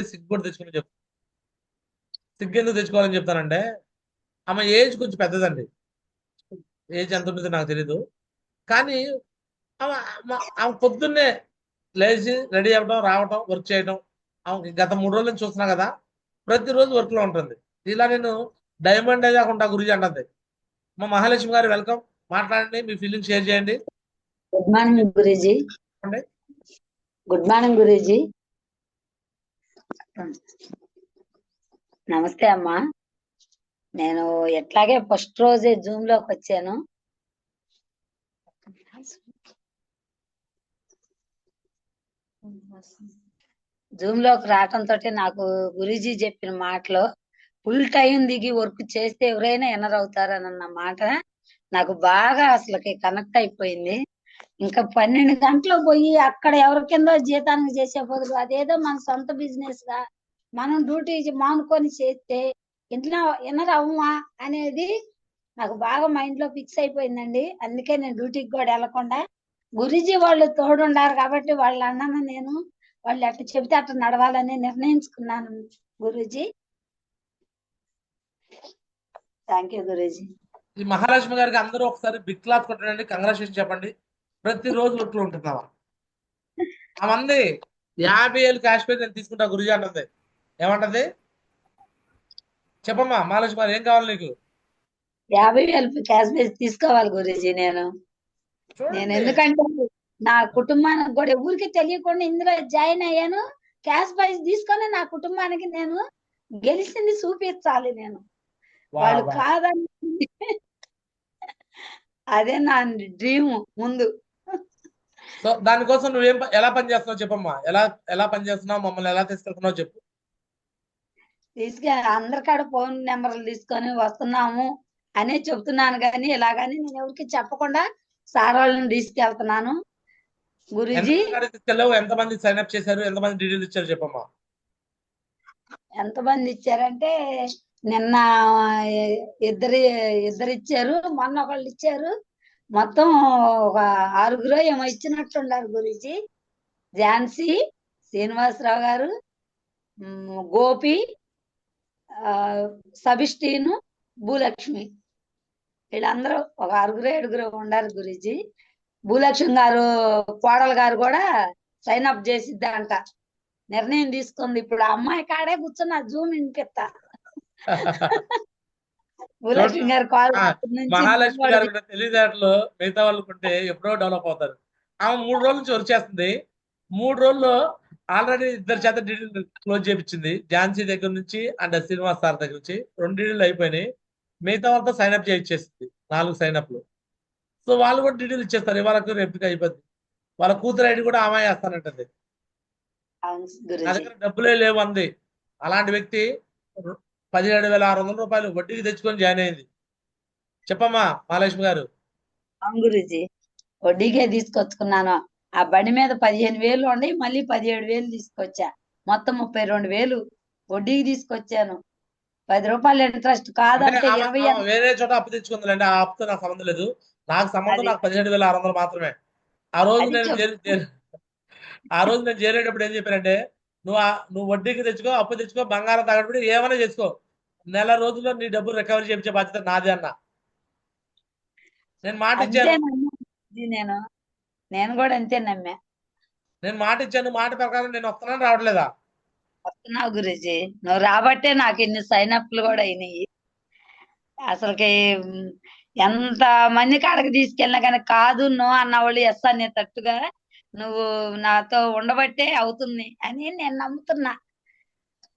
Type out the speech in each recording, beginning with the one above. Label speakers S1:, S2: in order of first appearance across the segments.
S1: సిగ్గు కూడా తెచ్చుకుని చెప్తాను సిగ్గు ఎందుకు తెచ్చుకోవాలని చెప్తానంటే ఆమె ఏజ్ కొంచెం పెద్దదండి. ఏజ్ ఎంత ఉంటుందో నాకు తెలీదు. కానీ ఆమె ఆమె- ఆమె పొద్దున్నే లేచి రెడీ అవ్వడం రావడం వర్క్ చేయడం ఆమెకి గత మూడు రోజుల నుంచి చూస్తున్నా కదా ప్రతిరోజు వర్క్లో ఉంటుంది. ఇలా నేను డైమండ్ ఉంటా గురించి అంటుంది. మా మహాలక్ష్మి గారు వెల్కమ్. మాట్లాడండి మీ ఫీలింగ్ షేర్ చేయండి.
S2: Good morning Guruji. Good morning Guruji. నమస్తే అమ్మా. నేను ఎట్లాగే ఫస్ట్ రోజే జూమ్లోకి వచ్చాను. జూమ్లోకి రావటంతో నాకు గురూజీ చెప్పిన మాటలో ఫుల్ టైం దిగి వర్క్ చేస్తే ఎవరైనా ఎనర్ అవుతారనన్న మాట నాకు బాగా అసలుకి కనెక్ట్ అయిపోయింది. ఇంకా పన్నెండు గంటలు పోయి అక్కడ ఎవరి కింద జీతానికి చేసే బదులు అదేదో మన సొంత బిజినెస్గా మనం డ్యూటీ మానుకొని చేస్తే ఇంట్లో వినరవ్వమా అనేది నాకు బాగా మైండ్లో ఫిక్స్ అయిపోయిందండి. అందుకే నేను డ్యూటీకి కూడా వెళ్ళకుండా గురుజీ వాళ్ళు తోడుండారు కాబట్టి వాళ్ళ అన్నాను నేను వాళ్ళు అట్లా చెబితే అట్లా నడవాలని నిర్ణయించుకున్నాను గురూజీ. Thank you Guruji.
S1: ఈ మహాలక్ష్మి గారికి అందరూ ఒకసారి బిగ్ క్లాస్ కొట్టండి కంగ్రాచులేషన్ చెప్పండి. ప్రతిరోజు వర్క్లో ఉంటున్నావా ఆమంది యాభై ఏళ్ళు క్యాష్ పే నేను తీసుకుంటా గురుజీ అంటుంది ఏమంటది? చెప్పమ్మా మహాలక్ష్మి గారు ఏం కావాలి నీకు?
S2: యాభై వేలు క్యాష్ బేస్ తీసుకోవాలి గురూజీ నేను. నేను ఎందుకంటే నా కుటుంబానికి కూడా ఊరికి తెలియకుండా ఇందులో జాయిన్ అయ్యాను. క్యాష్ ప్రైజ్ తీసుకొని నా కుటుంబానికి నేను గెలిచింది చూపించాలి నేను. వాళ్ళు. కాదని అదే నా డ్రీమ్ ముందు.
S1: సో దానికోసం నువ్వేం ఎలా పని చేస్తున్నావు చెప్పమ్మా? ఎలా ఎలా పని చేస్తున్నావు? మమ్మల్ని ఎలా తీసుకెళ్తున్నావు చెప్పు.
S2: తీసుకె అందరికాడ ఫోన్ నెంబర్లు తీసుకొని వస్తున్నాము అనే చెప్తున్నాను కానీ ఇలాగని నేను ఎవరికి చెప్పకుండా సార్ వాళ్ళని తీసుకెళ్తున్నాను. గురూజీ.
S1: ఎంత తీసుకెళ్ళావు? ఎంతమంది సైన్ అప్ చేశారు? ఎంతమంది డీటెయిల్స్ ఇచ్చారు చెప్పమ్మా?
S2: ఎంతమంది ఇచ్చారంటే నిన్న ఇద్దరు ఇద్దరు ఇచ్చారు మొన్న ఒకళ్ళు ఇచ్చారు. మొత్తం ఒక ఆరుగురు ఏమో ఇచ్చినట్టుండారు గురించి ఝాన్సీ శ్రీనివాసరావు గారు గోపి ఆ, సబిస్టీను భూలక్ష్మి. వీళ్ళందరూ ఒక ఆరుగురు ఏడుగురు ఉండారు గురించి భూలక్ష్మి గారు కోడలు గారు కూడా సైన్ అప్ చేసిద్దంట. నిర్ణయం తీసుకుంది. ఇప్పుడు ఆ అమ్మాయి కాడే కూర్చున్న జూమ్ వినిపిస్తా భూలక్ష్మి గారు కాల్
S1: మహాలక్ష్మి గారు తెలివితేటలు మిగతా వాళ్ళు ఉంటే ఎప్పుడో డెవలప్ అవుతారు. ఆమె మూడు రోజుల నుంచి వర్క్ చేస్తుంది. మూడు రోజుల్లో ఆల్రెడీ ఇద్దరు చేత డీటెయిల్ క్లోజ్ చేయించింది. ఝాన్సీ దగ్గర నుంచి అండ్ శ్రీనివాస్ సార్ దగ్గర నుంచి రెండు డీటెయిల్ అయిపోయినాయి. మిగతా వాళ్ళతో సైన్ అప్ చేయించేసింది. నాలుగు సైన్ అప్లు సో వాళ్ళు కూడా డీటెయిల్ ఇచ్చేస్తారు. ఇవాళ రేపు అయిపోద్ది. వాళ్ళ కూతురు ఐడి కూడా ఆమె వేస్తానంటుంది. నా దగ్గర డబ్బులే లేవు అంది. అలాంటి వ్యక్తి పదిహేడు వేల ఆరు వందల రూపాయలు వడ్డీకి తెచ్చుకొని జాయిన్ అయింది. చెప్పమ్మా మహాలక్ష్మి గారు.
S2: అవును గురుజీ వడ్డీకే తీసుకొచ్చుకున్నాను. ఆ బండి మీద పదిహేను వేలు ఉండి మళ్ళీ పదిహేడు వేలు తీసుకొచ్చా. మొత్తం ముప్పై రెండు వేలు వడ్డీకి తీసుకొచ్చాను. పది రూపాయలు ఇంట్రెస్ట్ కాదంటే
S1: ఆమె-
S2: ఇరవై
S1: ఆమె వేరే చోట అప్పు తెచ్చుకుందండి ఆ అప్పుతో నాకు సంబంధం లేదు. నాకు సంబంధం
S2: అది-
S1: నాకు పదిహేడు వేల ఆరు వందలు మాత్రమే. ఆ రోజు
S2: అది
S1: నేను ఆ రోజు నేను చేరేటప్పుడు ఏం చెప్పానంటే నువ్వు ఆ- నువ్వు వడ్డీకి తెచ్చుకో అప్పు తెచ్చుకో బంగారం తగడబడి ఏమైనా చేసుకో. నెల రోజుల్లో నీ డబ్బులు రికవరీ చేయించే బాధ్యత నాదే అన్న. నేను మాట ఇచ్చాను.
S2: నేను. కూడా అంతే నమ్మా.
S1: నేను మాట ఇచ్చాను మాట ప్రకారం నేను వస్తున్నాను రావట్లేదా?
S2: వస్తున్నావు గురుజీ. నువ్వు రాబట్టే నాకు ఇన్ని సైన్ అప్లు కూడా అయినాయి. అసలుకి ఎంత మంది కాడకి తీసుకెళ్ళినా కానీ కాదు నో అన్న వాళ్ళు ఎస్ అనే తట్టుగా నువ్వు నాతో ఉండబట్టే అవుతుంది అని నేను నమ్ముతున్నా.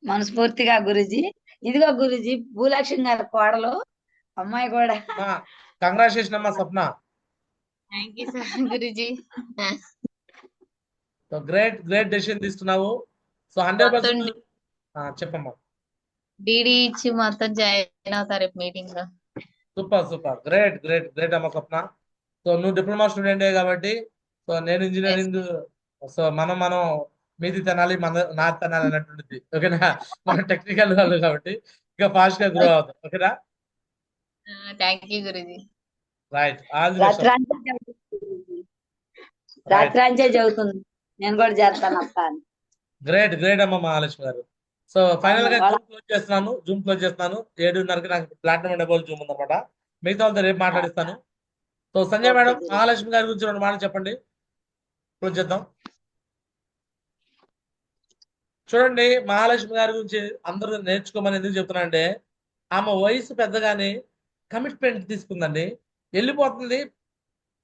S2: మనస్ఫూర్తిగా గురుజీ. ఇదిగో గురుజీ భూలక్ష్మి గారి కోడలు అమ్మాయి కూడా.
S1: కంగ్రాచులేషన్ అమ్మా Swapna.
S3: Thank you sir Guruji.
S1: So great great decision తీసుకున్నావు. సో హండ్రెడ్ పర్సెంట్ చెప్పమ్మా.
S3: డిడి ఇచ్చి మొత్తం జాయిన్ అవుతారు రేపు మీటింగ్లో.
S1: Super super. Great great great అమ్మ స్వప్న. సో నువ్వు డిప్లొమా స్టూడెంటే కాబట్టి సో నేను ఇంజనీరింగ్ సో మనం మనం మీది తినాలి మన నాది తినాలి అన్నటువంటిది ఓకేనా? మనం టెక్నికల్ వాళ్ళు కాబట్టి. ఇంకా ఫాస్ట్గా గ్రో అవుతాం ఓకేనా?
S3: Thank you Guruji.
S1: Right all the best
S2: రాత్రాంచే చదువుతుంది. నేను కూడా చేస్తాను అక్క అని.
S1: గ్రేట్ గ్రేట్ అమ్మ మహాలక్ష్మి గారు. సో
S2: ఫైనల్గా
S1: జూమ్ క్లోజ్ చేస్తున్నాను. జూమ్ క్లోజ్ చేస్తున్నాను. ఏడున్నరకి నాకు ప్లాటినం డబుల్ జూమ్ ఉందన్నమాట. మిగతా వాళ్ళతో రేపు మాట్లాడిస్తాను. So Sanjay madam. మహాలక్ష్మి గారి గురించి రెండు మాటలు చెప్పండి. క్లోజ్ చేద్దాం. చూడండి మహాలక్ష్మి గారి గురించి అందరూ నేర్చుకోమని ఎందుకు చెప్తున్నానంటే ఆమె వయసు పెద్దగానే కమిట్మెంట్ తీసుకుందండి. వెళ్ళిపోతుంది.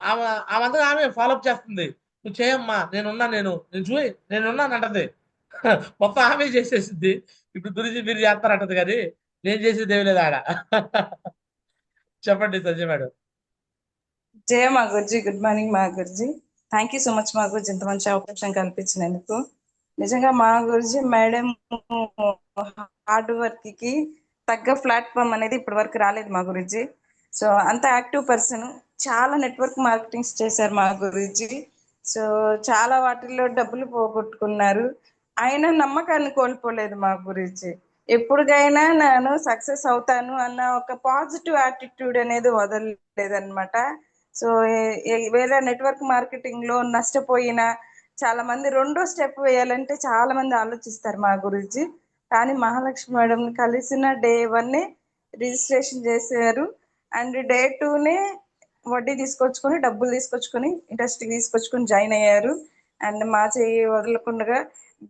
S1: ఆమె ఆమె అంతగా ఆమె ఫాలోఅప్ చేస్తుంది. నువ్వు చేయమ్మా నేనున్నా నేను నేను చూయి నేనున్నాను అంటది. మొత్తం ఆమె చేసేసింది. ఇప్పుడు గురించి మీరు చేస్తారంటది కానీ నేను చేసేది ఏమి లేదు ఆడ. చెప్పండి సంజయ్ మేడం.
S4: జయ మా గురుజీ గుడ్ మార్నింగ్ మా Guruji. Thank you so much మా గురించి ఇంత మంచి అవకాశం కల్పించినందుకు. నిజంగా మా గురించి మేడం హార్డ్ వర్క్కి తగ్గ ప్లాట్ఫామ్ అనేది ఇప్పటి వరకు రాలేదు మా గురించి సో అంత యాక్టివ్ పర్సన్ చాలా నెట్వర్క్ మార్కెటింగ్స్ చేశారు మా గురించి సో చాలా వాటిల్లో డబ్బులు పోగొట్టుకున్నారు. ఆయన నమ్మకాన్ని కోల్పోలేదు మా గురించి ఎప్పుడుకైనా నేను సక్సెస్ అవుతాను అన్న ఒక పాజిటివ్ యాటిట్యూడ్ అనేది వదలలేదన్నమాట. సో వేరే నెట్వర్క్ మార్కెటింగ్లో నష్టపోయిన చాలా మంది రెండో స్టెప్ వేయాలంటే చాలా మంది ఆలోచిస్తారు మా గురించి కానీ మహాలక్ష్మి మేడం కలిసిన డే వన్ రిజిస్ట్రేషన్ చేశారు. అండ్ డే టూనే వడ్డీ తీసుకొచ్చుకొని డబ్బులు తీసుకొచ్చుకొని ఇంట్రెస్ట్ తీసుకొచ్చుకొని జాయిన్ అయ్యారు. అండ్ మా చేయి వదలకుండా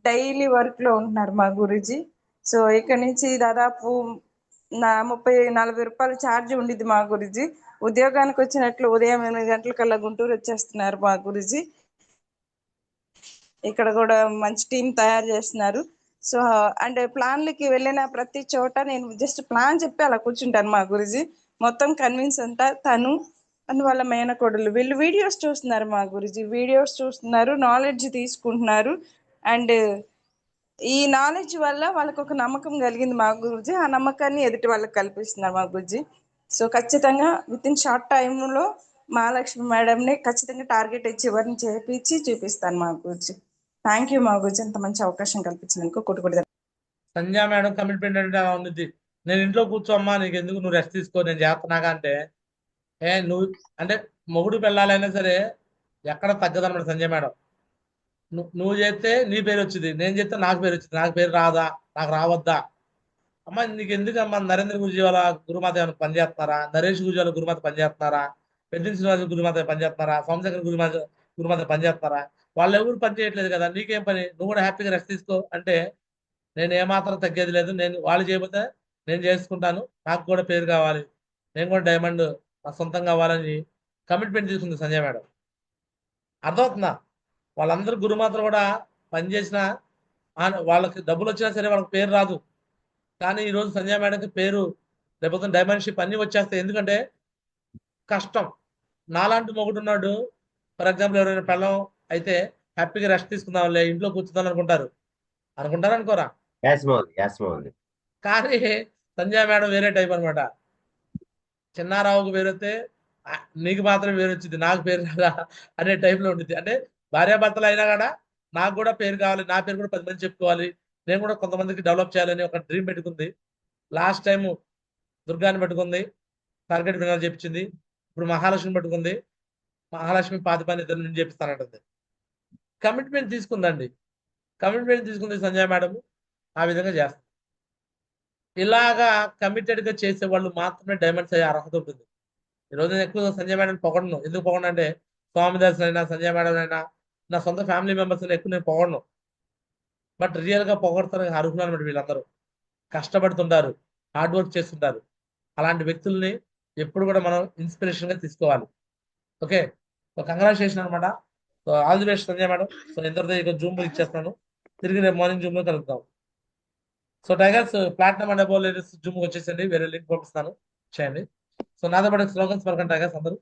S4: డైలీ వర్క్లో ఉంటున్నారు మా గురుజీ. సో ఇక్కడ నుంచి దాదాపు నా ముప్పై నలభై రూపాయలు ఛార్జ్ ఉండిద్ది మా గురుజీ. ఉద్యోగానికి వచ్చినట్లు ఉదయం ఎనిమిది గంటలకల్లా గుంటూరు వచ్చేస్తున్నారు మా గురుజీ. ఇక్కడ కూడా మంచి టీం తయారు చేస్తున్నారు. సో అండ్ ప్లాన్లకి వెళ్ళిన ప్రతి చోట నేను జస్ట్ ప్లాన్ చెప్పి అలా కూర్చుంటాను మా గురుజీ. మొత్తం కన్విన్స్ అంతా తను అని వాళ్ళ మేనకోడలు. వీళ్ళు వీడియోస్ చూస్తున్నారు మా గురుజీ. వీడియోస్ చూస్తున్నారు నాలెడ్జ్ తీసుకుంటున్నారు. అండ్ ఈ నాలెడ్జ్ వల్ల వాళ్ళకు ఒక నమ్మకం కలిగింది మా గురుజీ. ఆ నమ్మకాన్ని ఎదుటి వాళ్ళకి కల్పిస్తున్నారు మా గురుజీ. సో ఖచ్చితంగా విత్ ఇన్ షార్ట్ టైంలో మహాలక్ష్మి మేడంని ఖచ్చితంగా టార్గెట్ ఇచ్చి ఎవరిని చేపించి చూపిస్తాను మా గురుజీ. థ్యాంక్ యూ మా గురుజీ. ఇంత మంచి అవకాశం కల్పించినందుకు కొట్టు కొట్టి
S1: సంధ్యా మేడం కమిట్మెంట్ అంటే అలా ఉంది? నేను ఇంట్లో కూర్చోమ్మా నీకు ఎందుకు నువ్వు రెస్ట్ తీసుకో నేను చేస్తున్నాగా అంటే? ఏ నువ్వు అంటే మొగుడు పెళ్ళాలైనా సరే ఎక్కడ తగ్గదన్నమాట సంజయ్ మేడం. నువ్వు నువ్వు చేస్తే నీ పేరు వచ్చింది నేను చేస్తే నాకు పేరు వచ్చింది నాకు పేరు రాదా నాకు రావద్దా? అమ్మ నీకు ఎందుకు అమ్మా నరేంద్ర గురుజీ వాళ్ళ గురుమాత ఏమైనా పనిచేస్తున్నారా? నరేష్ గురుజీ వాళ్ళ గురుమాత పనిచేస్తున్నారా? పెద్దిన శ్రీనివాస గురుమాత పనిచేస్తున్నారా? సోమశేఖర్ గురుమాత గురుమాత పనిచేస్తున్నారా? వాళ్ళు ఎవరు పని చేయట్లేదు కదా నీకేం పని? నువ్వు కూడా హ్యాపీగా రెస్ట్ తీసుకో అంటే నేను ఏమాత్రం తగ్గేది లేదు. నేను వాళ్ళు చేయబోతే నేను చేసుకుంటాను. నాకు కూడా పేరు కావాలి. నేను కూడా డైమండ్ నా సొంతం కావాలని కమిట్మెంట్ తీసుకుంది సంజయ్ మేడం. అర్థమవుతుందా? వాళ్ళందరూ గురుమాతలు కూడా పనిచేసిన వాళ్ళకి డబ్బులు వచ్చినా సరే వాళ్ళకి పేరు రాదు. కానీ ఈరోజు సంజయ్ మేడంకి పేరు లేకపోతే డైమెన్షిప్ అన్ని వచ్చేస్తాయి. ఎందుకంటే కష్టం. నాలాంటి మొగుడు ఉన్నాడు. ఫర్ ఎగ్జాంపుల్ ఎవరైనా పెళ్ళం అయితే హ్యాపీగా రెస్ట్ తీసుకుందాంలే ఇంట్లో కూర్చుందాం అనుకుంటారు. అనుకుంటారు అనుకోరా? కానీ సంజయ్ మేడం వేరే టైప్ అనమాట చిన్నారావుకు ఆ, నీకు మాత్రం పేరు వచ్చింది నాకు పేరు రాదా? అనే టైప్లో ఉంటుంది అంటే భార్యాభర్తలు అయినా కూడా నాకు కూడా పేరు కావాలి నా పేరు కూడా పది మంది చెప్పుకోవాలి. నేను కూడా కొంతమందికి డెవలప్ చేయాలని ఒక డ్రీమ్ పెట్టుకుంది. లాస్ట్ టైం దుర్గాని పెట్టుకుంది టార్గెట్ వినాలని చెప్పింది. ఇప్పుడు మహాలక్ష్మి పెట్టుకుంది. మహాలక్ష్మి పాతి పని ఇద్దరు నుంచి చెప్పిస్తానంటుంది కమిట్మెంట్ తీసుకుందండి. కమిట్మెంట్ తీసుకుంది సంజయ్ మేడం. ఆ విధంగా చేస్తుంది. ఇలాగా కమిటెడ్గా చేసే వాళ్ళు మాత్రమే డైమండ్స్ అయ్యే అర్హత ఉంటుంది. ఈ రోజు నేను ఎక్కువ సంజయ్ మేడం పొగడను. ఎందుకు పొగడంటే అంటే స్వామి దర్శనైనా అయినా సంజయ్ మేడం అయినా నా సొంత ఫ్యామిలీ మెంబర్స్ ఎక్కువ నేను పొగడను. బట్ రియల్గా అర్హులు అనమాట వీళ్ళందరూ. కష్టపడుతుంటారు హార్డ్ వర్క్ చేస్తుంటారు. అలాంటి వ్యక్తుల్ని ఎప్పుడు కూడా మనం ఇన్స్పిరేషన్గా తీసుకోవాలి. ఓకే సో కంగ్రాచులేషన్ అనమాట so all the best Sanjay madam. So ఇంతటితో ఇక జూమ్ ఇచ్చేస్తున్నాను తిరిగి రేపు మార్నింగ్ జూమ్లో so tigers platinum and above ladies జూమ్కి వచ్చేసండి వేరే లింక్ పంపిస్తాను. చేయండి. సో నాతో పాటు స్లోగన్స్ పలకండి టైగర్స్ అందరూ.